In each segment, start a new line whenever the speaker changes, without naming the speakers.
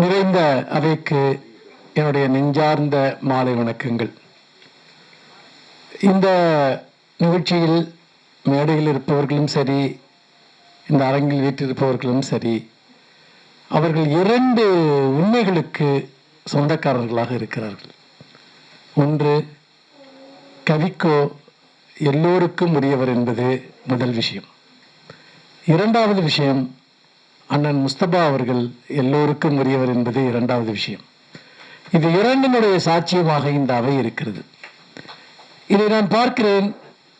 நிறைந்த அவைக்கு என்னுடைய நெஞ்சார்ந்த மாலை வணக்கங்கள். இந்த நிகழ்ச்சியில் மேடையில் இருப்பவர்களும் சரி இந்த அரங்கில் வீட்டிருப்பவர்களும் சரி அவர்கள் இரண்டு உண்மைகளுக்கு சொந்தக்காரர்களாக இருக்கிறார்கள். ஒன்று கவிக்கோ எல்லோருக்கும் உரியவர் என்பது முதல் விஷயம். இரண்டாவது விஷயம் அண்ணன் முஸ்தபா அவர்கள் எல்லோருக்கும் உரியவர் என்பது இரண்டாவது விஷயம். இது இரண்டினுடைய சாட்சியமாக இந்த அவை இருக்கிறது. இதை நான் பார்க்கிறேன்.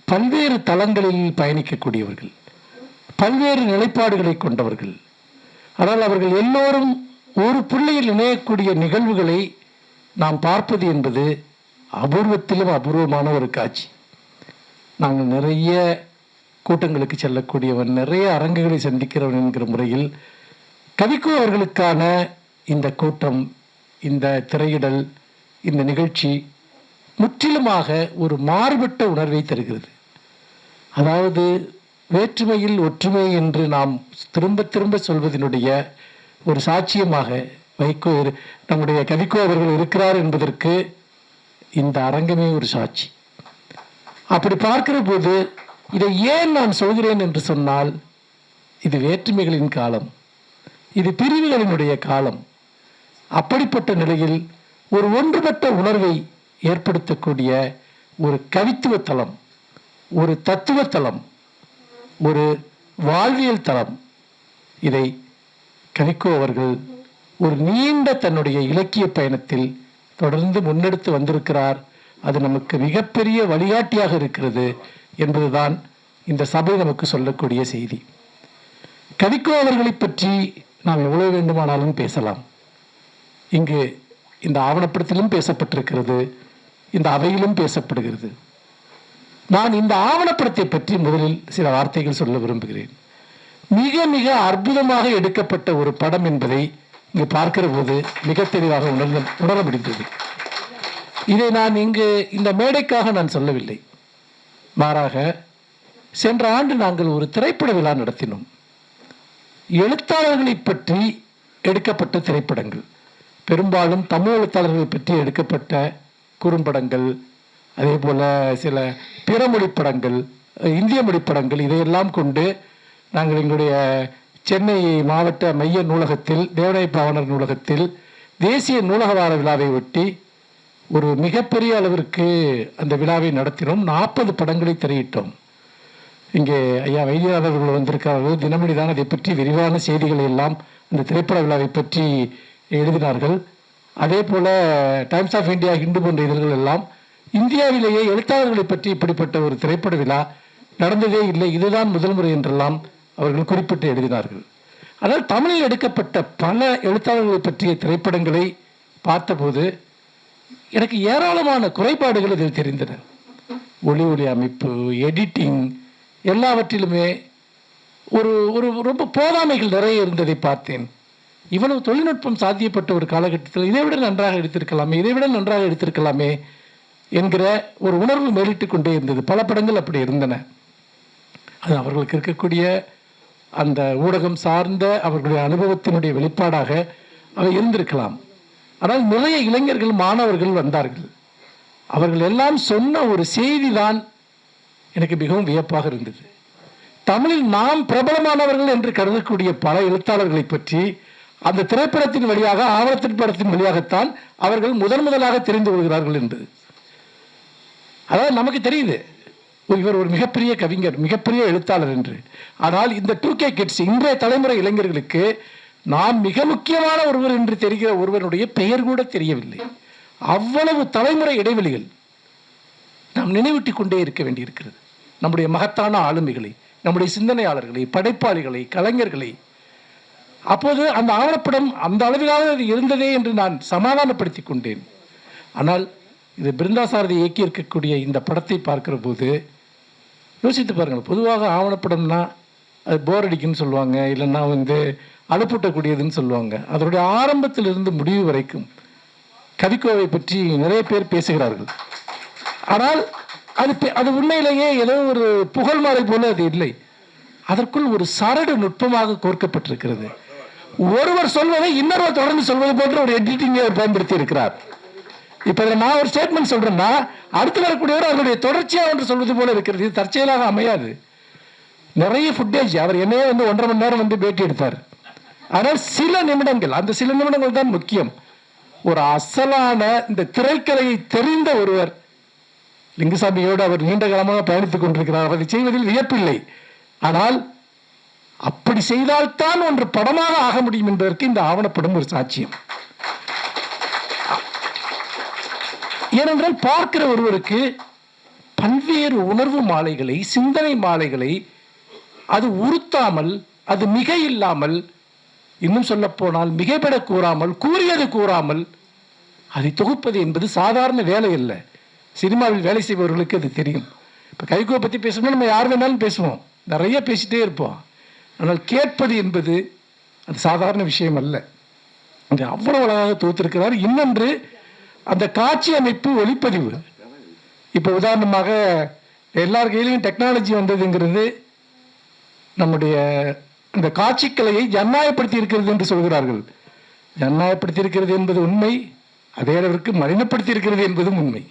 பல்வேறு தளங்களில் பயணிக்கக்கூடியவர்கள் பல்வேறு நிலைப்பாடுகளை கொண்டவர்கள். ஆனால் அவர்கள் எல்லோரும் ஒரு புள்ளியில் இணையக்கூடிய நிகழ்வுகளை நாம் பார்ப்பது என்பது அபூர்வத்திலும் அபூர்வமான ஒரு காட்சி. நாங்கள் நிறைய கூட்டங்களுக்கு செல்லக்கூடியவன் நிறைய அரங்குகளை சந்திக்கிறவன் என்கிற முறையில் கவிக்கு அவர்களுக்கான இந்த கூட்டம் இந்த திரையிடல் இந்த நிகழ்ச்சி முற்றிலுமாக ஒரு மாறுபட்ட உணர்வை தருகிறது. அதாவது வேற்றுமையில் ஒற்றுமை என்று நாம் திரும்ப திரும்ப சொல்வதனுடைய ஒரு சாட்சியமாக வைகோ நம்முடைய கவிக்கோ அவர்கள் இருக்கிறார் என்பதற்கு இந்த அரங்கமே ஒரு சாட்சி. அப்படி பார்க்கிற போது இதை ஏன் நான் சொல்கிறேன் என்று சொன்னால் இது வேற்றுமைகளின் காலம் இது பிரிவுகளினுடைய காலம். அப்படிப்பட்ட நிலையில் ஒரு ஒன்றுபட்ட உணர்வை ஏற்படுத்தக்கூடிய ஒரு கவித்துவ தளம் ஒரு தத்துவ தளம் ஒரு வாழ்வியல் தளம். இதை கவிக்கோ அவர்கள் ஒரு நீண்ட தன்னுடைய இலக்கிய பயணத்தில் தொடர்ந்து முன்னெடுத்து வந்திருக்கிறார். அது நமக்கு மிகப்பெரிய வழிகாட்டியாக இருக்கிறது என்பதுதான் இந்த சபை நமக்கு சொல்லக்கூடிய செய்தி. கவிக்கோ அவர்களை பற்றி நாம் எவ்வளவு வேண்டுமானாலும் பேசலாம். இங்கு இந்த ஆவணப்படத்திலும் பேசப்பட்டிருக்கிறது இந்த அவையிலும் பேசப்படுகிறது. நான் இந்த ஆவணப்படத்தை பற்றி முதலில் சில வார்த்தைகள் சொல்ல விரும்புகிறேன். மிக மிக அற்புதமாக எடுக்கப்பட்ட ஒரு படம் என்பதை இங்கு பார்க்கிற போது மிக தெளிவாக உணர்ந்த உணர முடிந்தது இதை நான் இங்கு இந்த மேடைக்காக நான் சொல்லவில்லை. மாறாக சென்ற ஆண்டு நாங்கள் ஒரு திரைப்பட விழா நடத்தினோம். எழுத்தாளர்களை பற்றி எடுக்கப்பட்ட திரைப்படங்கள் பெரும்பாலும் தமிழ் எழுத்தாளர்களை பற்றி எடுக்கப்பட்ட குறும்படங்கள் அதே போல் சில பிற மொழி படங்கள் இந்திய மொழி படங்கள் இதையெல்லாம் கொண்டு நாங்கள் எங்களுடைய சென்னை மாவட்ட மைய நூலகத்தில் தேவநாய பாவனர் நூலகத்தில் தேசிய நூலக வார விழாவை ஒட்டி ஒரு மிகப்பெரிய அளவிற்கு அந்த விழாவை நடத்தினோம். நாற்பது படங்களை திரையிட்டோம். இங்கே ஐயா வைத்தியநாதர் அவர்கள் வந்திருக்கிறார்கள் தினமணி தான் அதை பற்றி விரிவான செய்திகளை எல்லாம் அந்த திரைப்பட விழாவை பற்றி எழுதினார்கள். அதே போல டைம்ஸ் ஆஃப் இந்தியா ஹிந்து போன்ற இதழ்கள் எல்லாம் இந்தியாவிலேயே எழுத்தாளர்களை பற்றி இப்படிப்பட்ட ஒரு திரைப்பட விழா நடந்ததே இல்லை. இதுதான் முதல் முறை என்றெல்லாம் அவர்கள் குறிப்பிட்டு எழுதினார்கள். ஆனால் தமிழில் எடுக்கப்பட்ட பல எழுத்தாளர்களை பற்றிய திரைப்படங்களை பார்த்தபோது எனக்கு ஏராளமான குறைபாடுகள் இதில் தெரிந்தன. ஒளி ஒளி அமைப்பு எடிட்டிங் எல்லாவற்றிலுமே ஒரு ஒரு ரொம்ப போதாமைகள் நிறைய இருந்ததை பார்த்தேன். இவ்வளவு தொழில்நுட்பம் சாத்தியப்பட்ட ஒரு காலகட்டத்தில் இதை விட நன்றாக எடுத்திருக்கலாமே இதை விட நன்றாக எடுத்திருக்கலாமே என்கிற ஒரு உணர்வு மேலிட்டு கொண்டே இருந்தது. பல படங்கள் அப்படி இருந்தன. அது அவர்களுக்கு இருக்கக்கூடிய அந்த ஊடகம் சார்ந்த அவர்களுடைய அனுபவத்தினுடைய வெளிப்பாடாக அவை இருந்திருக்கலாம். ஆனால் நிறைய இளைஞர்கள் மாணவர்கள் வந்தார்கள். அவர்கள் எல்லாம் சொன்ன ஒரு செய்தி தான் எனக்கு மிகவும் வியப்பாக இருந்தது. தமிழில் நாம் பிரபலமானவர்கள் என்று கருதக்கூடிய பல எழுத்தாளர்களை பற்றி அந்த திரைப்படத்தின் வழியாக ஆவணத்தின் படத்தின் வழியாகத்தான் அவர்கள் முதன் முதலாக தெரிந்து கொள்கிறார்கள் என்று. அதாவது நமக்கு தெரியுது இவர் ஒரு மிகப்பெரிய கவிஞர் மிகப்பெரிய எழுத்தாளர் என்று. ஆனால் இந்த டூ கே கிட்ஸ் இன்றைய தலைமுறை இளைஞர்களுக்கு நாம் மிக முக்கியமான ஒருவர் என்று தெரிகிற ஒருவருடைய பெயர் கூட தெரியவில்லை. அவ்வளவு தலைமுறை இடைவெளிகள் நாம் நினைவூட்டி கொண்டே இருக்க வேண்டியிருக்கிறது. நம்முடைய மகத்தான ஆளுமைகளை நம்முடைய சிந்தனையாளர்களை படைப்பாளிகளை கலைஞர்களை. அப்போது அந்த ஆவணப்படம் அந்த அளவிலாவது அது இருந்ததே என்று நான் சமாதானப்படுத்திக் கொண்டேன். ஆனால் இது பிருந்தாசாரதி இயக்கியிருக்கக்கூடிய இந்த படத்தை பார்க்கிற போது யோசித்து பாருங்கள் பொதுவாக ஆவணப்படம்னா அது போர் அடிக்குன்னு சொல்லுவாங்க இல்லைன்னா வந்து அலுப்பூட்டக்கூடியதுன்னு சொல்லுவாங்க. அதனுடைய ஆரம்பத்திலிருந்து முடிவு வரைக்கும் கவிக்கோவை பற்றி நிறைய பேர் பேசுகிறார்கள். ஆனால் அது அது உண்மையிலேயே ஏதோ ஒரு புகழ் மாலை போல அது இல்லை. அதற்குள் ஒரு சரடு நுட்பமாக கோர்க்கப்பட்டிருக்கிறது. ஒருவர் சொல்வதை இன்னொருவர் தொடர்ந்து சொல்வது போன்ற ஒரு எடிட்டிங்கை அவர் பயன்படுத்தி இருக்கிறார் இப்ப நான் ஒரு ஸ்டேட்மெண்ட் சொல்றேன்னா அடுத்து வரக்கூடியவர் அவருடைய தொடர்ச்சியாக ஒன்று சொல்வது போல இருக்கிறது. இது தற்செயலாக அமையாது. நிறைய ஃபுட்டேஜ் அவர் என்னையே வந்து ஒன்றரை மணி நேரம் வந்து பேட்டி எடுத்தார். ஆனால் சில நிமிடங்கள் அந்த சில நிமிடங்கள் தான் முக்கியம். ஒரு அசலான இந்த திரைக்கதையை தெரிந்த ஒருவர் லிங்குசாமியோடு அவர் நீண்ட காலமாக பயணித்துக் கொண்டிருக்கிறார். அதை செய்வதில் வியப்பில்லை. ஆனால் அப்படி செய்தால்தான் ஒன்று படமாக ஆக முடியும் என்பதற்கு இந்த ஆவணப்படம் ஒரு சாட்சியம். ஏனென்றால் பார்க்கிற ஒருவருக்கு பல்வேறு உணர்வு மாலைகளை சிந்தனை மாலைகளை அது உறுத்தாமல் அது மிகை இல்லாமல் இன்னும் சொல்லப்போனால் மிகைப்பட கூறாமல் கூறியது கூறாமல் அதை தொகுப்பது என்பது சாதாரண வேலை இல்லை சினிமாவில் வேலை செய்பவர்களுக்கு அது தெரியும். இப்போ கைகோ பற்றி பேசணும்னா நம்ம யார் வேணாலும் பேசுவோம். நிறைய பேசிட்டே இருப்போம். ஆனால் கேட்பது என்பது அது சாதாரண விஷயம் அல்ல. இது அவ்வளவு அழகாக தொகுத்திருக்கிறார். இன்னொன்று அந்த காட்சி அமைப்பு ஒளிப்பதிவு. இப்போ உதாரணமாக எல்லார் கையிலையும் டெக்னாலஜி வந்ததுங்கிறது நம்முடைய இந்த காட்சிக்கலையை ஜனநாயகப்படுத்தி இருக்கிறது என்று சொல்கிறார்கள். ஜனநாயகப்படுத்தி இருக்கிறது என்பது உண்மை அதே அளவிற்கு மலினப்படுத்தி இருக்கிறது என்பதும் உண்மை.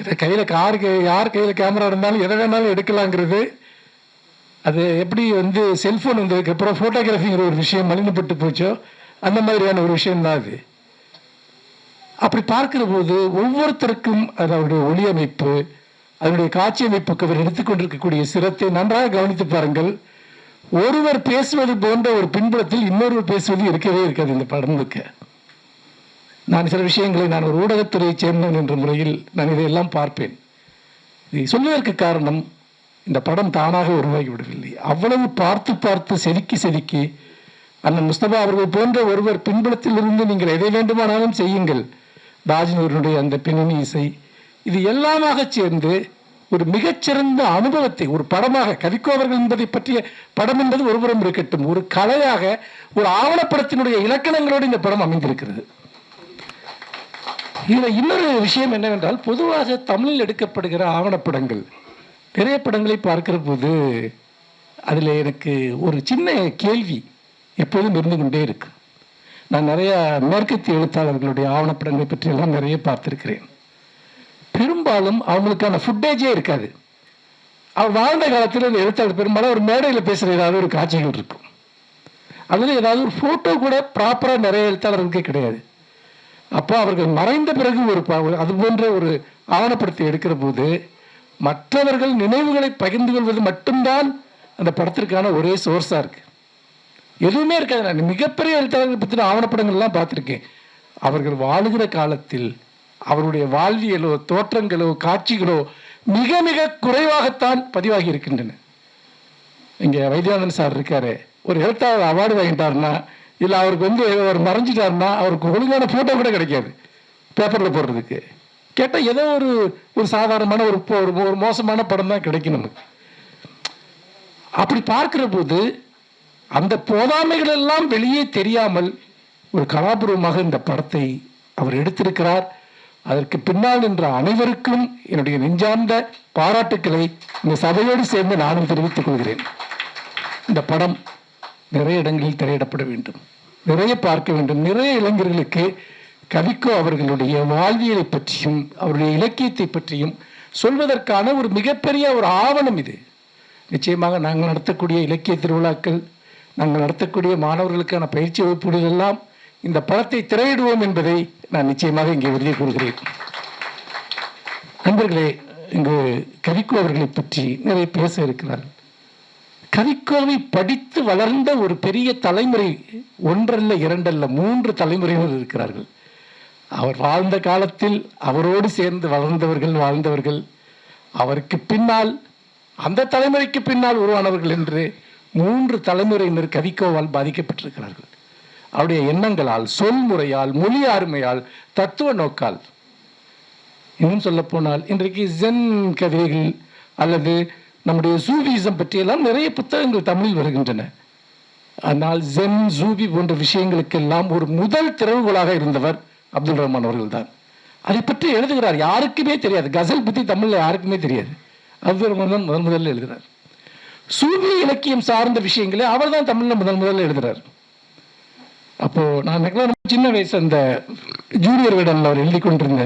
எதை கையில் கார் யார் கையில் கேமரா இருந்தாலும் எதை வேணாலும் எடுக்கலாங்கிறது. அது எப்படி வந்து செல்ஃபோன் வந்ததுக்கு அப்புறம் ஃபோட்டோகிராஃபிங்கிற ஒரு விஷயம் மலினப்பட்டு போச்சோ அந்த மாதிரியான ஒரு விஷயம் தான் அது. அப்படி பார்க்கிற போது ஒவ்வொருத்தருக்கும் அதனுடைய ஒளி அமைப்பு அதனுடைய காட்சி அமைப்புக்கு அவர் எடுத்துக்கொண்டிருக்கக்கூடிய சிரத்தை நன்றாக கவனித்து பாருங்கள். ஒருவர் பேசுவது போன்ற ஒரு பின்புலத்தில் இன்னொருவர் பேசுவது இருக்கவே இருக்காது இந்த படமுக்கு நான் சில விஷயங்களை நான் ஒரு ஊடகத்துறையைச் சேர்ந்தவன் என்ற முறையில் நான் இதையெல்லாம் பார்ப்பேன். இதை சொல்வதற்கு காரணம் இந்த படம் தானாக உருவாகி விடவில்லை. அவ்வளவு பார்த்து பார்த்து செதுக்கி செதுக்கி அண்ணன் முஸ்தபா அவர்கள் போன்ற ஒருவர் பின்புலத்தில் இருந்து நீங்கள் எதை வேண்டுமானாலும் செய்யுங்கள். ராஜ்னூருடைய அந்த பின்னணி இசை இது எல்லாமாக சேர்ந்து ஒரு மிகச்சிறந்த அனுபவத்தை ஒரு படமாக கவிக்கோவர்கள் என்பதை பற்றிய படம் என்பது ஒருபுறம் இருக்கட்டும். ஒரு கலையாக ஒரு ஆவணப்படத்தினுடைய இலக்கணங்களோடு இந்த படம் அமைந்திருக்கிறது. இதில் இன்னொரு விஷயம் என்னவென்றால் பொதுவாக தமிழில் எடுக்கப்படுகிற ஆவணப்படங்கள். நிறைய படங்களை பார்க்கிற போது அதில் எனக்கு ஒரு சின்ன கேள்வி எப்போதும் இருந்து கொண்டே இருக்கு. நான் நிறைய மேற்கத்திய எழுத்தாளர்களுடைய ஆவணப்படங்களை பற்றியெல்லாம் நிறைய பார்த்துருக்கிறேன். பெரும்பாலும் அவங்களுக்கான ஃபுட்டேஜே இருக்காது. அவர் வாழ்ந்த காலத்தில் இந்த எழுத்தாளர் பெரும்பாலும் ஒரு மேடையில் பேசுகிற ஏதாவது ஒரு காட்சிகள் இருக்கும். அதில் ஏதாவது ஒரு ஃபோட்டோ கூட ப்ராப்பராக நிறைய எழுத்தாளர்களுக்கே கிடையாது. அப்போ அவர்கள் மறைந்த பிறகு ஒரு ப- அது போன்ற ஒரு ஆவணப்படத்தை எடுக்கிற போது மற்றவர்கள் நினைவுகளை பகிர்ந்து கொள்வது மட்டும்தான் அந்த படத்திற்கான ஒரே சோர்ஸாக இருக்குது எதுவுமே இருக்காது. நான் மிகப்பெரிய எழுத்தாளர்கள் பற்றின ஆவணப்படங்கள்லாம் பார்த்துருக்கேன். அவர்கள் வாழுகிற காலத்தில் அவருடைய வாழ்வியலோ தோற்றங்களோ காட்சிகளோ மிக மிக குறைவாகத்தான் பதிவாகி இருக்கின்றன. இங்கே வைத்தியானந்தன் சார் இருக்காரு. ஒரு எழுத்தாளர் அவார்டு வாங்கிட்டாருன்னா இல்லை அவருக்கு வந்து அவர் மறைஞ்சிட்டார்னா அவருக்கு ஒழுங்கான ஃபோட்டோ கூட கிடைக்காது பேப்பரில் போடுறதுக்கு. கேட்டால் ஏதோ ஒரு ஒரு சாதாரணமான ஒரு ஒரு ஒரு மோசமான படம் தான் கிடைக்கும் நமக்கு. அப்படி பார்க்கிற போது அந்த போதாமைகள் எல்லாம் வெளியே தெரியாமல் ஒரு கலாபூர்வமாக இந்த படத்தை அவர் எடுத்திருக்கிறார். அதற்கு பின்னால் நின்ற அனைவருக்கும் என்னுடைய நெஞ்சார்ந்த பாராட்டுக்களை இந்த சபையோடு சேர்ந்து நானும் தெரிவித்துக் கொள்கிறேன். இந்த படம் நிறைய இடங்களில் திரையிடப்பட வேண்டும். நிறைய பார்க்க வேண்டும். நிறைய இளைஞர்களுக்கு கவிக்கோ அவர்களுடைய வாழ்வியலை பற்றியும் அவருடைய இலக்கியத்தை பற்றியும் சொல்வதற்கான ஒரு மிகப்பெரிய ஒரு ஆவணம் இது. நிச்சயமாக நாங்கள் நடத்தக்கூடிய இலக்கிய திருவிழாக்கள் நாங்கள் நடத்தக்கூடிய மாணவர்களுக்கான பயிற்சி வகுப்புகள் எல்லாம் இந்த படத்தை திரையிடுவோம் என்பதை நான் நிச்சயமாக இங்கே உறுதி கூறுகிறேன். நண்பர்களே இங்கு கவிக்கோ அவர்களை பற்றி நிறைய பேச இருக்கிறார்கள் கவிக்கோவை படித்து வளர்ந்த ஒரு பெரிய தலைமுறை ஒன்றல்ல இரண்டல்ல மூன்று தலைமுறையினர் இருக்கிறார்கள். அவர் வாழ்ந்த காலத்தில் அவரோடு சேர்ந்து வளர்ந்தவர்கள் வாழ்ந்தவர்கள். அவருக்கு பின்னால் அந்த தலைமுறைக்கு பின்னால் உருவானவர்கள் என்று மூன்று தலைமுறையினர் கவிக்கோவால் பாதிக்கப்பட்டிருக்கிறார்கள். அவருடைய எண்ணங்களால் சொல்முறையால் மொழி ஆறுமையால் தத்துவ நோக்கால். இன்னும் சொல்ல போனால் இன்றைக்கு ஜென் கவிதைகள் அல்லது நம்முடைய சூவிசம் பற்றியெல்லாம் நிறைய புத்தகங்கள் தமிழில் வருகின்றன. ஆனால் ஜென் ஜூபி போன்ற விஷயங்களுக்கெல்லாம் ஒரு முதல் திறவுகோலாக இருந்தவர் அப்துல் ரஹ்மான் அவர்கள் தான் அதை பற்றி எழுதுகிறார் யாருக்குமே தெரியாது. கசல் பற்றி தமிழில் யாருக்குமே தெரியாது. அப்துல் ரஹ்மான் தான் முதல் முதல்ல எழுதுகிறார் சூபி இலக்கியம் சார்ந்த விஷயங்களை அவர் தான் தமிழில் முதல் முதல்ல எழுதுகிறார் அப்போது நான் சின்ன வயசு அந்த ஜூனியர் விடனில் அவர் எழுதி கொண்டிருந்த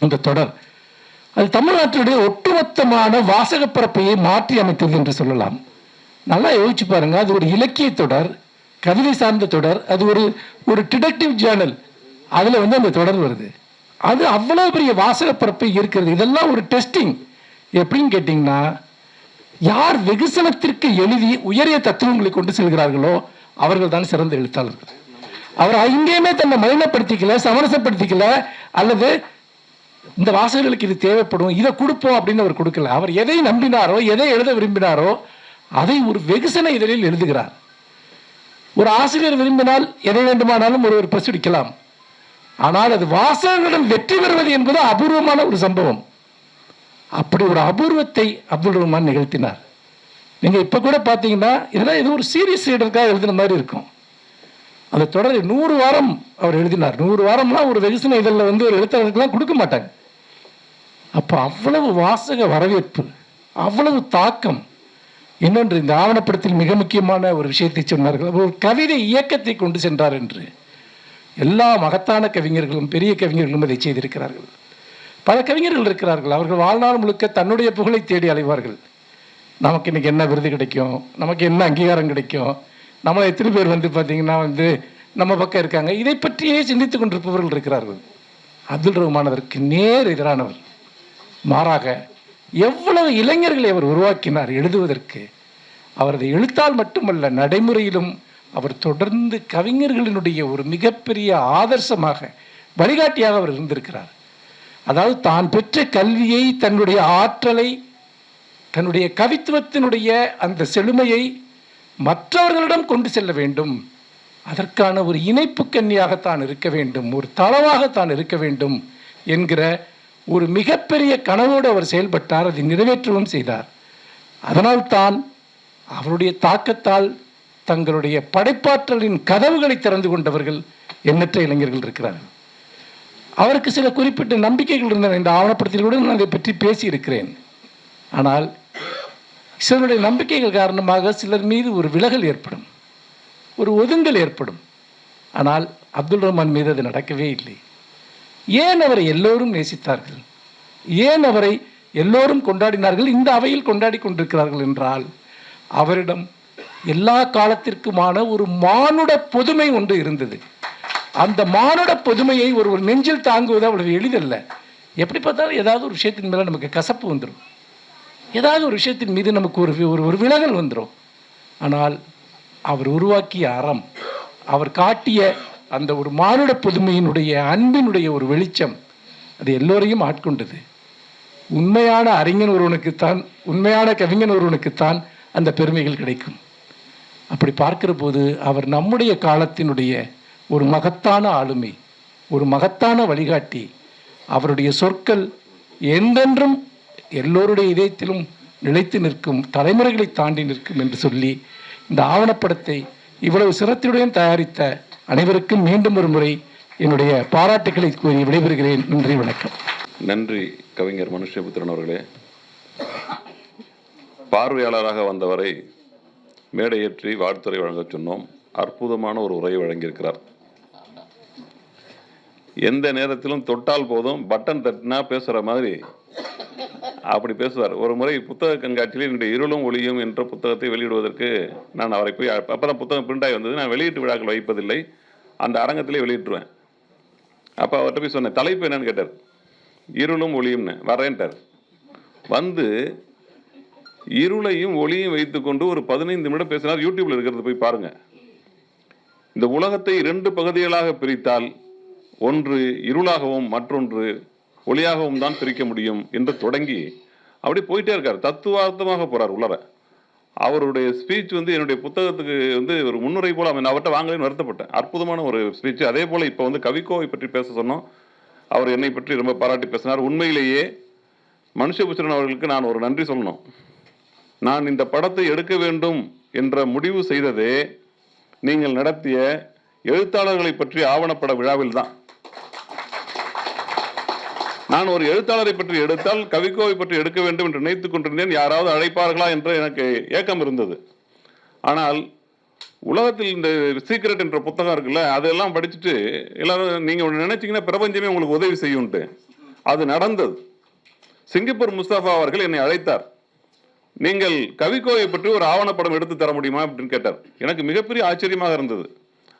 அந்த தொடர் அது தமிழ்நாட்டினுடைய ஒட்டுமொத்தமான வாசகப் பரப்பையை மாற்றி அமைத்தது என்று சொல்லலாம். நல்லா யோசிச்சு பாருங்க அது ஒரு இலக்கிய தொடர் கவிதை சார்ந்த தொடர் அது ஒரு ஒரு டிடெக்டிவ் ஜேர்னல் அதில் வந்து அந்த தொடர் வருது. அது அவ்வளோ பெரிய வாசகப் பரப்பை இருக்கிறது இதெல்லாம் ஒரு டெஸ்டிங் எப்படின்னு கேட்டிங்கன்னா யார் வெகுசனத்திற்கு எழுதி உயரிய தத்துவங்களை கொண்டு செல்கிறார்களோ அவர்கள் தான் சிறந்த எழுத்தாளர்கள். அவர் எங்கேயுமே தன்னை மலினப்படுத்திக்கல சமரசப்படுத்திக்கல அல்லது இந்த வாசகர்களுக்கு இது தேவைப்படும் இதை கொடுப்போம் அப்படின்னு அவர் கொடுக்கல. அவர் எதை நம்பினாரோ எதை எழுத விரும்பினாரோ அதை ஒரு வெகுசன இதழில் எழுதுகிறார். ஒரு ஆசிரியர் விரும்பினால் எதை வேண்டுமானாலும் ஒருவர் பிரசுரிக்கலாம். ஆனால் அது வாசகர்களிடம் வெற்றி பெறுவது என்பது அபூர்வமான ஒரு சம்பவம். அப்படி ஒரு அபூர்வத்தை அப்துல் ரஹ்மான் நிகழ்த்தினார். நீங்கள் இப்போ கூட பார்த்தீங்கன்னா இதெல்லாம் ஏதோ ஒரு சீரியஸ் ரீடருக்காக எழுதுன மாதிரி இருக்கும். அந்த தொடரை நூறு வாரம் அவர் எழுதினார். நூறு வாரம்லாம் ஒரு வெகுசன இதழில் வந்து ஒரு எழுத்தாளருக்குலாம் கொடுக்க மாட்டாங்க. அப்போ அவ்வளவு வாசக வரவேற்பு அவ்வளவு தாக்கம். இன்னொன்று இந்த ஆவணப்படத்தில் மிக முக்கியமான ஒரு விஷயத்தை சொன்னார்கள். ஒரு கவிதை இயக்கத்தை கொண்டு சென்றார் என்று. எல்லா மகத்தான கவிஞர்களும் பெரிய கவிஞர்களும் இதை செய்திருக்கிறார்கள். பல கவிஞர்கள் இருக்கிறார்கள். அவர்கள் வாழ்நாள் முழுக்க தன்னுடைய புகழை தேடி அலைவார்கள். நமக்கு இன்னைக்கு என்ன விருது கிடைக்கும்? நமக்கு என்ன அங்கீகாரம் கிடைக்கும்? நம்மளை எத்தனை பேர் வந்து பார்த்தீங்கன்னா வந்து நம்ம பக்கம் இருக்காங்க. இதை பற்றியே சிந்தித்துக் கொண்டிருப்பவர்கள் இருக்கிறார்கள். அப்துல் ரஹ்மான் அதற்கு நேர் எதிரானவர். மாறாக எவ்வளவு இளைஞர்களை அவர் உருவாக்கினார் எழுதுவதற்கு அவரது எழுத்தால் மட்டுமல்ல நடைமுறையிலும் அவர் தொடர்ந்து கவிஞர்களினுடைய ஒரு மிகப்பெரிய ஆதர்சமாக வழிகாட்டியாக அவர் இருந்திருக்கிறார். அதாவது தான் பெற்ற கல்வியை தன்னுடைய ஆற்றலை தன்னுடைய கவித்துவத்தினுடைய அந்த செழுமையை மற்றவர்களிடம் கொண்டு செல்ல வேண்டும். அதற்கான ஒரு இணைப்பு கன்னியாகத்தான் இருக்க வேண்டும். ஒரு தளவாகத்தான் இருக்க வேண்டும் என்கிற ஒரு மிகப்பெரிய கனவோடு அவர் செயல்பட்டார். அதை நிறைவேற்றவும் செய்தார். அதனால்தான் அவருடைய தாக்கத்தால் தங்களுடைய படைப்பாற்றலின் கதவுகளை திறந்து கொண்டவர்கள் எண்ணற்ற இளைஞர்கள் இருக்கிறார்கள். அவருக்கு சில குறிப்பிட்ட நம்பிக்கைகள் இருந்தன. இந்த ஆவணப்படத்தில் கூட நான் அதை பற்றி பேசியிருக்கிறேன். ஆனால் சிலருடைய நம்பிக்கைகள் காரணமாக சிலர் மீது ஒரு விலகல் ஏற்படும். ஒரு ஒதுங்கல் ஏற்படும். ஆனால் அப்துல் ரஹ்மான் மீது அது நடக்கவே இல்லை. ஏன் அவரை எல்லோரும் நேசித்தார்கள்? ஏன் அவரை எல்லோரும் கொண்டாடினார்கள்? இந்த அவையில் கொண்டாடி கொண்டிருக்கிறார்கள் என்றால் அவரிடம் எல்லா காலத்திற்குமான ஒரு மானுட பொதுமை ஒன்று இருந்தது. அந்த மானுட பொதுமையை ஒரு ஒரு நெஞ்சில் தாங்குவது அவ்வளவு எளிதல்ல. எப்படி பார்த்தாலும் ஏதாவது ஒரு விஷயத்தின் மேலே நமக்கு கசப்பு வந்துடும் ஏதாவது ஒரு விஷயத்தின் மீது நமக்கு ஒரு ஒரு ஒரு விலகல் வந்துடும் ஆனால் அவர் உருவாக்கிய அறம் அவர் காட்டிய அந்த ஒரு மானுட புதுமையினுடைய அன்பினுடைய ஒரு வெளிச்சம் அது எல்லோரையும் ஆட்கொண்டது. உண்மையான அறிஞன் ஒருவனுக்குத்தான் உண்மையான கவிஞன் ஒருவனுக்குத்தான் அந்த பெருமைகள் கிடைக்கும். அப்படி பார்க்கிற போது அவர் நம்முடைய காலத்தினுடைய ஒரு மகத்தான ஆளுமை ஒரு மகத்தான வழிகாட்டி அவருடைய சொற்கள் என்றென்றும் எல்லோருடைய இதயத்திலும் நிலைத்து நிற்கும் தலைமுறைகளை தாண்டி நிற்கும் என்று சொல்லி இந்த ஆவணப்படத்தை இவ்வளவு சிரத்தையுடன் தயாரித்த அனைவருக்கும் மீண்டும் ஒரு முறை என்னுடைய பாராட்டுகளை கூறி விடைபெறுகிறேன். நன்றி வணக்கம்.
நன்றி கவிஞர் மனுஷபுத்திரன் அவர்களே. பார்வையாளராக வந்தவரை மேடையேற்றி வாழ்த்துறை வழங்கச் சொன்னோம். அற்புதமான ஒரு உரையை வழங்கியிருக்கிறார். எந்த நேரத்திலும் தொட்டால் போதும் பட்டன் தட்டினா பேசுகிற மாதிரி. அப்படி பேசுவார். ஒரு முறை புத்தக கண்காட்சியில் என்னுடைய இருளும் ஒளியும் என்ற புத்தகத்தை வெளியிடுவதற்கு நான் அவரை போய் அப்போ தான் புத்தகம் பிரிண்ட் ஆகி வந்தது. நான் வெளியீட்டு விழாக்கள் வைப்பதில்லை. அந்த அரங்கத்திலே வெளியிட்டுருவேன். அப்போ அவர்கிட்ட போய் சொன்னேன் தலைப்பு என்னன்னு? கேட்டார். இருளும் ஒளியும்னு. வரேன்ட்டார் வந்து இருளையும் ஒளியும் வைத்துக்கொண்டு ஒரு பதினைந்து நிமிடம் பேசினார். யூடியூப்ல இருக்கிறது போய் பாருங்க. இந்த உலகத்தை இரண்டு பகுதிகளாக பிரித்தால் ஒன்று இருளாகவும் மற்றொன்று ஒளியாகவும் தான் பிரிக்க முடியும் என்று தொடங்கி அப்படி போயிட்டே இருக்கார். தத்துவார்த்தமாக போறார் உள்ளர. அவருடைய ஸ்பீச் வந்து என்னுடைய புத்தகத்துக்கு வந்து ஒரு முன்னுரை போல அவன் அவர்கிட்ட வாங்கவே வருத்தப்பட்டேன் அற்புதமான ஒரு ஸ்பீச் அதே போல இப்போ வந்து கவிக்கோவை பற்றி பேச சொன்னோம். அவர் என்னை பற்றி ரொம்ப பாராட்டி பேசினார். உண்மையிலேயே மனுஷபுத்திரன் அவர்களுக்கு நான் ஒரு நன்றி சொல்லணும். நான் இந்த படத்தை எடுக்க வேண்டும் என்ற முடிவு செய்ததே நீங்கள் நடத்திய எழுத்தாளர்களை பற்றி ஆவணப்பட விழாவில் தான் நான் ஒரு எழுத்தாளரை பற்றி எடுத்தால் கவிக்கோவை பற்றி எடுக்க வேண்டும் என்று நினைத்துக் கொண்டிருந்தேன். யாராவது அழைப்பார்களா என்று எனக்கு ஏக்கம் இருந்தது. ஆனால் உலகத்தில் இந்த சீக்ரெட் என்ற புத்தகம் இருக்குல்ல அதெல்லாம் படிச்சுட்டு எல்லாரும் நீங்கள் ஒண்ணு பிரபஞ்சமே உங்களுக்கு உதவி செய்யும்ட்டு. அது நடந்தது. சிங்கப்பூர் முஸ்தாஃபா அவர்கள் என்னை அழைத்தார். நீங்கள் கவிக்கோவை பற்றி ஒரு ஆவணப்படம் எடுத்து தர முடியுமா அப்படின்னு கேட்டார். எனக்கு மிகப்பெரிய ஆச்சரியமாக இருந்தது.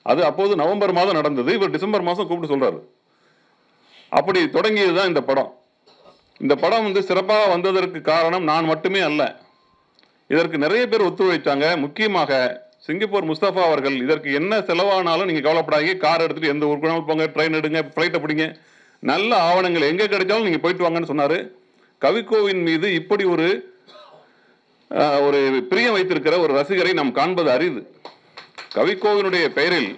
அது அப்போது நவம்பர் மாதம் நடந்தது. இவர் டிசம்பர் மாதம் கூப்பிட்டு சொல்கிறாரு அப்படி தொடங்கியது தான் இந்த படம். இந்த படம் வந்து சிறப்பாக வந்ததற்கு காரணம் நான் மட்டுமே அல்ல. இதற்கு நிறைய பேர் ஒத்துழைத்தாங்க முக்கியமாக சிங்கப்பூர் முஸ்தபா அவர்கள் இதற்கு என்ன செலவானாலும் நீங்கள் கவலைப்படாதீங்க. கார் எடுத்துகிட்டு எந்த ஊருக்கு போங்க ட்ரெயின் எடுங்க ஃப்ளைட்டை பிடிங்க. நல்ல ஆவணங்கள் எங்கே கிடைச்சாலும் நீங்கள் போயிட்டு வாங்கன்னு சொன்னார். கவிக்கோவின் மீது இப்படி ஒரு ஒரு பிரியம் வைத்திருக்கிற ஒரு ரசிகரை நாம் காண்பது அரிது. கவிக்கோவினுடைய பெயரில்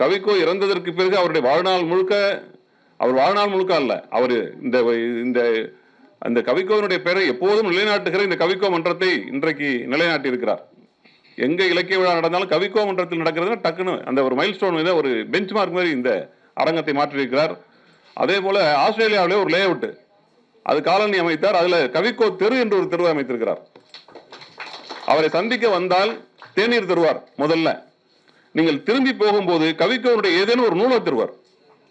கவிக்கோ இறந்ததற்கு பிறகு அவருடைய வாழ்நாள் முழுக்க அவர் வாழ்நாள் முழுக்க அல்ல. அவர் இந்த இந்த அந்த கவிக்கோவினுடைய பெயரை எப்போதும் நிலைநாட்டுகிற இந்த கவிக்கோ மன்றத்தை இன்றைக்கு நிலைநாட்டி இருக்கிறார் எங்க இலக்கிய விழா நடந்தாலும் கவிக்கோ மன்றத்தில் நடக்கிறது டக்குன்னு அந்த ஒரு மைல் ஸ்டோன் மீது ஒரு பெஞ்ச் மார்க் மாதிரி இந்த அரங்கத்தை மாற்றியிருக்கிறார். அதே போல ஆஸ்திரேலியாவிலே ஒரு லே அவுட்டு அது காலனி அமைத்தார். அதுல கவிக்கோ தெரு என்று ஒரு தெருவை அமைத்திருக்கிறார். அவரை சந்திக்க வந்தால் தேநீர் தருவார் முதல்ல. நீங்கள் திரும்பி போகும்போது கவிக்கோனுடைய ஏதேனும் ஒரு நூலை தருவார்.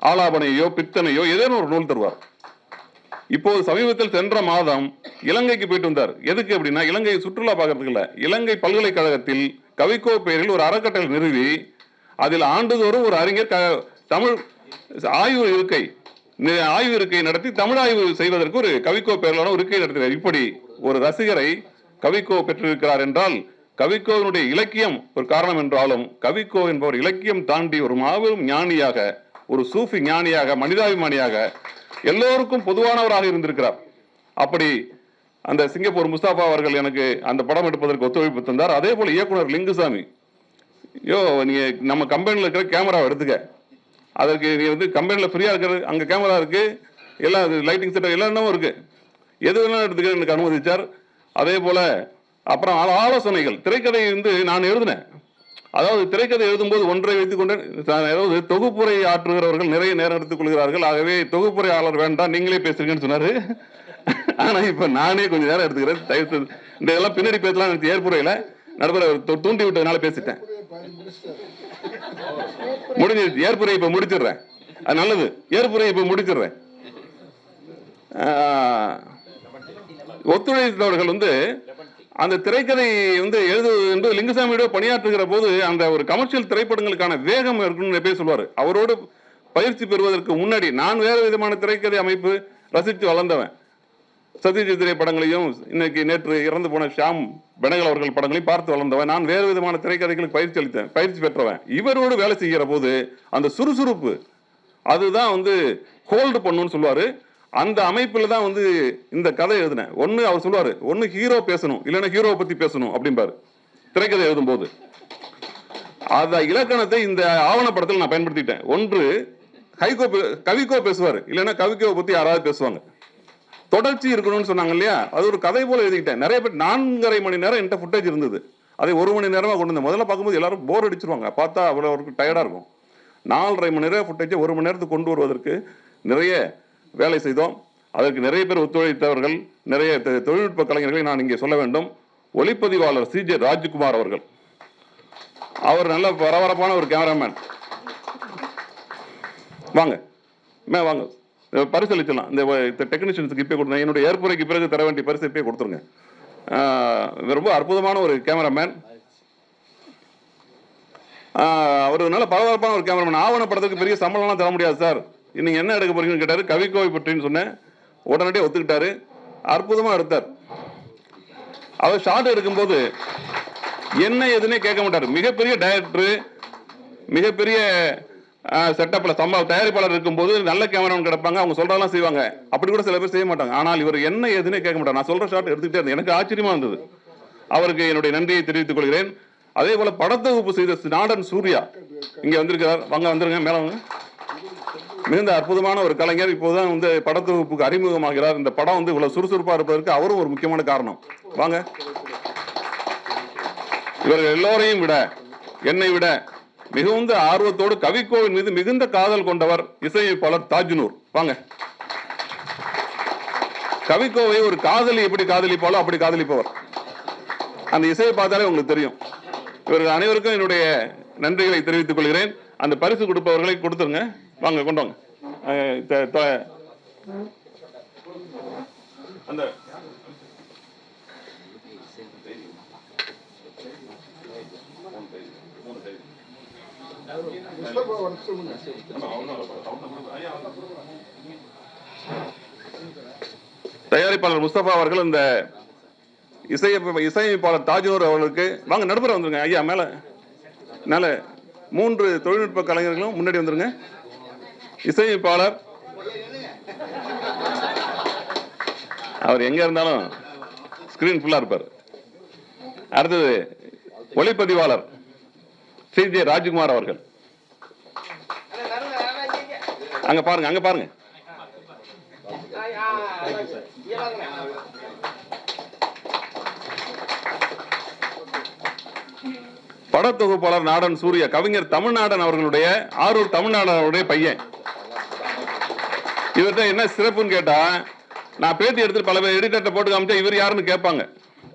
ஆலாபனையோ பித்தனையோ ஏதேனும் ஒரு நூல் தருவார். இப்போது சமீபத்தில் சென்ற மாதம் இலங்கைக்கு போயிட்டு வந்தார். எதுக்கு அப்படின்னா இலங்கை சுற்றுலா பார்க்கறதுக்கு இல்லை. இலங்கை பல்கலைக்கழகத்தில் கவிக்கோ பெயரில் ஒரு அறக்கட்டளை நிறுவி அதில் ஆண்டுதோறும் ஒரு அறிஞர் க- தமிழ் ஆய்வு இருக்கை ஆய்வு இருக்கை நடத்தி தமிழ் ஆய்வு செய்வதற்கு ஒரு கவிக்கோ பெயரிலான ஒரு இருக்கை நடத்துகிறார் இப்படி ஒரு ரசிகரை கவிக்கோ பெற்றிருக்கிறார் என்றால் கவிக்கோவினுடைய இலக்கியம் ஒரு காரணம் என்றாலும் கவிக்கோ என்பவர் இலக்கியம் தாண்டி ஒரு மாபெரும் ஞானியாக ஒரு சூஃபி ஞானியாக மனிதாபிமானியாக எல்லோருக்கும் பொதுவானவராக இருந்திருக்கிறார். அப்படி அந்த சிங்கப்பூர் முஸ்தாபா அவர்கள் எனக்கு அந்த படம் எடுப்பதற்கு ஒத்துழைப்பு தந்தார். அதே போல் இயக்குனர் லிங்குசாமி. யோ நீ நம்ம கம்பெனியில் இருக்கிற கேமராவை எடுத்துக்க. அதற்கு நீ வந்து கம்பெனியில் ஃப்ரீயாக இருக்கிற அங்கே கேமரா இருக்குது எல்லாம் லைட்டிங் செட்டப் எல்லா என்னமும் இருக்குது எது வேணாலும் எடுத்துக்க எனக்கு அனுமதித்தார் அதே போல் அப்புறம் ஆலோசனைகள். திரைக்கதை வந்து நான் எழுதினேன். அதாவது திரைக்கதை எழுதும்போது ஒன்றை வைத்துக் கொண்டு நான் அதாவது தொகுப்புரை ஆற்றுகிறவர்கள் நிறைய நேரம் எடுத்துக் கொள்கிறார்கள். ஆகவே தொகுப்புரையாளர் வேண்டாம் நீங்களே பேசுறீங்கன்னு சொன்னாரு. ஆனா இப்ப நானே கொஞ்ச நேரம் எடுத்துக்கிறேன். தயவு இந்த இதெல்லாம் பின்னாடி பேசலாம் எனக்கு ஏற்புரையில நடுவர் தூண்டி விட்டதுனால பேசிட்டேன். முடிஞ்சிருச்சு. ஏற்புரை இப்ப முடிச்சிடுறேன். அது நல்லது. ஏற்புரை இப்ப முடிச்சிடுறேன். ஒத்துழைத்தவர்கள் வந்து அந்த திரைக்கதை வந்து எழுது என்று லிங்குசாமியோட பணியாற்றுகிற போது அந்த ஒரு கமர்ஷியல் திரைப்படங்களுக்கான வேகம் இருக்குன்னு பேர் சொல்லுவார் அவரோடு பயிற்சி பெறுவதற்கு முன்னாடி நான் வேறு விதமான திரைக்கதை அமைப்பு ரசித்து வளர்ந்தவன். சத்யஜித் திரைப்படங்களையும் இன்னைக்கு நேற்று இறந்து போன ஷாம் பெனகல் அவர்கள் படங்களையும் பார்த்து வளர்ந்தவன். நான் வேறு விதமான திரைக்கதைகளுக்கு பயிற்சி அளித்தேன் பயிற்சி பெற்றவன். இவரோடு வேலை செய்கிற போது அந்த சுறுசுறுப்பு அதுதான் வந்து ஹோல்டு பண்ணுன்னு சொல்லுவார் அந்த அமைப்பில் தான் வந்து இந்த கதை எழுதினேன். ஒன்று அவர் சொல்லுவாரு ஒன்று ஹீரோ பேசணும் இல்லைன்னா ஹீரோவை பற்றி பேசணும் அப்படிம்பாரு. திரைக்கதை எழுதும்போது. அந்த இலக்கணத்தை இந்த ஆவணப்படத்தில் நான் பயன்படுத்திட்டேன். ஒன்று ஹைகோ பே- கவிக்கோ பேசுவார் இல்லைன்னா கவிக்கோவை பற்றி யாராவது பேசுவாங்க. தொடர்ச்சி இருக்கணும்னு சொன்னாங்க இல்லையா? அது ஒரு கதை போல எழுதிக்கிட்டேன். நிறைய பேர் நான்கரை மணி நேரம் என்கிட்ட ஃபுட்டேஜ் இருந்தது. அதை ஒரு மணி நேரமா கொண்டு வந்தேன். முதல்ல பார்க்கும்போது எல்லாரும் போர் அடிச்சிருவாங்க. பார்த்தா அவ்வளோ ஒரு டயர்டாக இருக்கும். நாலரை மணி நேரம் ஃபுட்டேஜை ஒரு மணி நேரத்துக்கு கொண்டு வருவதற்கு நிறைய வேலை செய்தோம். அதற்கு நிறைய பேர் ஒத்துழைத்தவர்கள் நிறைய தொழில்நுட்ப கலைஞர்களை நான் இங்கே சொல்ல வேண்டும். ஒளிப்பதிவாளர் சி. ஜே. ராஜ்குமார் அவர்கள். அவர் நல்ல பரபரப்பான ஒரு கேமராமேன். வாங்க. மே வாங்க. பரிசளிச்சலாம் இந்த டெக்னீஷியன்ஸுக்கு இப்போ கொடுத்தேன் என்னுடைய ஏற்புரைக்கு பிறகு தர வேண்டிய பரிசு இப்பயே கொடுத்துருங்க. ரொம்ப அற்புதமான ஒரு கேமராமேன். அவர் நல்ல பரபரப்பான ஒரு கேமராமேன். ஆவணப்படத்துக்கு பெரிய சம்பளம்லாம் தர முடியாது சார். நீங்க என்ன எடுக்க போறீங்கன்னு கேட்டாரு கவிக்கோவை பற்றின்னு சொன்னேன். உடனடியே ஒத்துக்கிட்டாரு. அற்புதமா எடுத்தார். அவர் ஷார்ட் எடுக்கும்போது என்ன எதுனே கேட்க மாட்டார். மிகப்பெரிய டைரக்டர் மிகப்பெரிய செட்டப்பில் சம்பள தயாரிப்பாளர் இருக்கும்போது நல்ல கேமராமேன் கிடப்பாங்க. அவங்க சொல்றதெல்லாம் செய்வாங்க. அப்படி கூட சில பேர் செய்ய மாட்டாங்க. ஆனால் இவர் என்ன எதுன்னு கேட்க மாட்டார். நான் சொல்ற ஷாட் எடுத்துக்கிட்டே இருந்தேன். எனக்கு ஆச்சரியமா இருந்தது. அவருக்கு என்னுடைய நன்றியை தெரிவித்துக் கொள்கிறேன். அதே போல படத்தொகுப்பு செய்த நாடன் சூர்யா இங்க வந்திருக்கிறார். வாங்க வந்துருங்க. மேலே வாங்க. மிகுந்த அற்புதமான ஒரு கலைஞர். இப்போதான் வந்து படத்தொகுப்புக்கு அறிமுகமாகிறார். இந்த படம் வந்து இவ்வளவு சுறுசுறுப்பா இருப்பதற்கு அவரும் ஒரு முக்கியமான காரணம். வாங்க. இவர்கள் எல்லோரையும் விட என்னை விட மிகுந்த ஆர்வத்தோடு கவிக்கோவின் மீது மிகுந்த காதல் கொண்டவர் இசையமைப்பாளர் தாஜ்னூர். வாங்க. கவிக்கோவை ஒரு காதலி எப்படி காதலிப்பாலோ அப்படி காதலிப்பவர். அந்த இசையை பார்த்தாலே உங்களுக்கு தெரியும். இவர்கள் அனைவருக்கும் என்னுடைய நன்றிகளை தெரிவித்துக் கொள்கிறேன். அந்த பரிசு கொடுப்பவர்களை கொடுத்துருங்க. வாங்க கொண்டு வாங்க அந்த. தயாரிப்பாளர் முஸ்தபா அவர்கள் இந்த இசை இசையமைப்பாளர் தாஜூர் அவர்களுக்கு வாங்க நடுப்புற வந்துருங்க. ஐயா மேல மேல மூன்று தொழில்நுட்ப கலைஞர்களும் முன்னாடி வந்துருங்க. இசையமைப்பாளர். அவர் எங்க இருந்தாலும் ஸ்கிரீன் ஃபுல்லா இருப்பார். அடுத்தது ஒளிப்பதிவாளர் சி. ஜே. ராஜ்குமார் அவர்கள். அங்க பாருங்க அங்க பாருங்க. படத்தொகுப்பாளர் நாடன் சூர்யா கவிஞர் தமிழ்நாடன் அவர்களுடைய ஆரூர் தமிழ்நாடன் அவருடைய பையன். இவர்கிட்ட என்ன சிறப்புன்னு கேட்டா நான் பேட்டி எடுத்து பல பேர் எடிட்டர்ட்ட போட்டு காமிச்சா இவர் யாருன்னு கேட்பாங்க.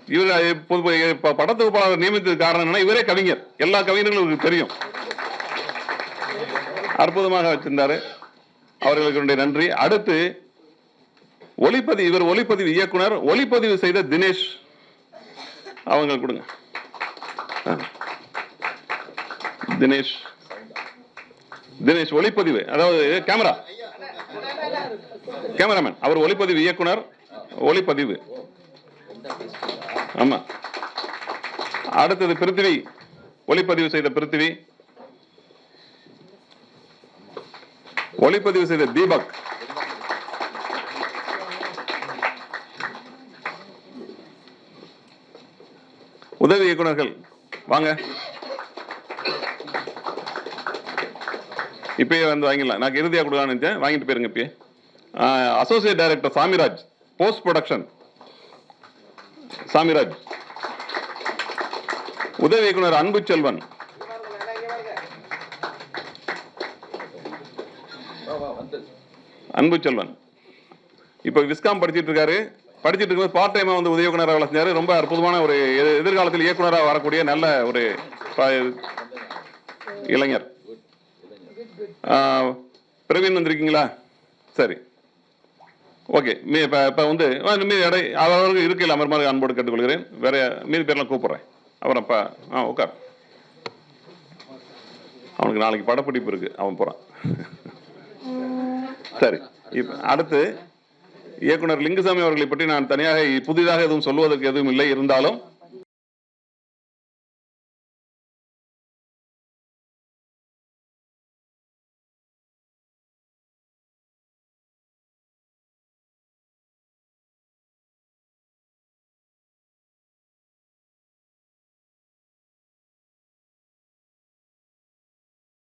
இவர் இப்போ- இப்போ படத்தொகுப்பாளர் நியமித்தது காரணம் என்னன்னா இவரே கவிஞர். எல்லா கவிஞர்களும் தெரியும். அற்புதமாக வச்சிருந்தாரு. அவர்களுக்கு என்னுடைய நன்றி. அடுத்து ஒளிப்பதிவு இவர் ஒளிப்பதிவு இயக்குனர். ஒளிப்பதிவு செய்த தினேஷ். அவங்க கொடுங்க. தினேஷ். தினேஷ் ஒளிப்பதிவு அதாவது கேமரா கேமராமேன் அவர் ஒளிப்பதிவு இயக்குனர் ஒளிப்பதிவு. ஆமா. அடுத்தது பிருத்திவி ஒளிப்பதிவு செய்த பிருத்திவி. ஒளிப்பதிவு செய்த தீபக். உதவி இயக்குனர்கள் வாங்க. இப்பயே வந்து வாங்கிடலாம். நான் இறுதியாக கொடுக்கலாம்னு நினைச்சேன். வாங்கிட்டு போயிருங்க இப்பயே. Associate director Samiraj post production Samiraj. உதவி இயக்குனர் அன்பு செல்வன். அன்பு செல்வன். இப்போ விஸ்காம் படிச்சிட்டு இருக்காரு. படிச்சுட்டு இருக்கும்போது பார்ட் டைமாக வந்து உதவி இயக்குனராக வேலை செஞ்சார். ரொம்ப அற்புதமான ஒரு எதிர்காலத்தில் இயக்குனராக வரக்கூடிய நல்ல ஒரு இளைஞர். பிரவீன் வந்திருக்கீங்களா? சரி. ஓகே. மீ இப்போ இப்போ வந்து ஆ, மீதி இடை அவரவருக்கு இருக்கையில் அமர்மாறு அன்போடு கேட்டுக்கொள்கிறேன். வேற மீதி பேர்லாம் கூப்பிட்றேன். அப்புறம் இப்போ ஆ உட்கார். அவனுக்கு நாளைக்கு படப்பிடிப்பு இருக்கு. அவன் போகிறான் சரி. இப்போ அடுத்து இயக்குனர் லிங்குசாமி அவர்களை பற்றி நான் தனியாக புதிதாக எதுவும் சொல்வதற்கு எதுவும் இல்லை. இருந்தாலும்